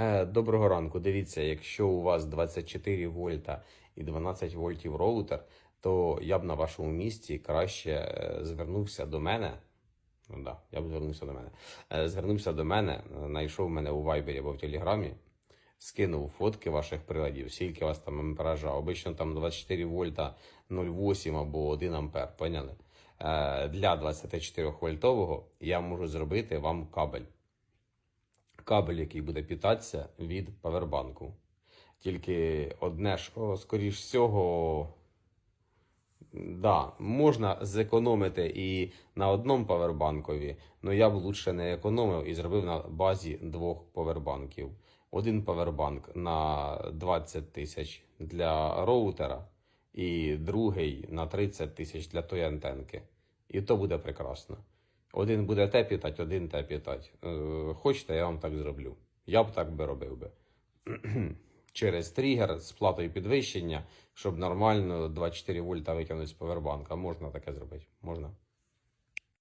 Е, Доброго ранку. Дивіться, якщо у вас 24 вольта і 12 вольтів роутер, то я б на вашому місці краще е, звернувся до мене. Ну да, я б звернувся до мене. Е, Звернувся до мене, знайшов мене у Вайбері або в Телеграмі, скинув фотки ваших приладів, скільки у вас там ампеража. Обично там 24 вольта 0,8 або 1 ампер. Поняли? Для 24 вольтового я можу зробити вам кабель кабель, який буде питатися від павербанку. Тільки одне, що, скоріш всього, да, можна зекономити і на одному павербанкові, але я б лучше не економив і зробив на базі двох павербанків. Один павербанк на 20 тисяч для роутера, і другий на 30 тисяч для тої антенки. І то буде прекрасно. Один буде те питати, один те питати. Е, хочете, я вам так зроблю. Я б так би робив би. Через тригер з платою підвищення, щоб нормально 24 вольта витягнути з повербанка. Можна таке зробити? Можна.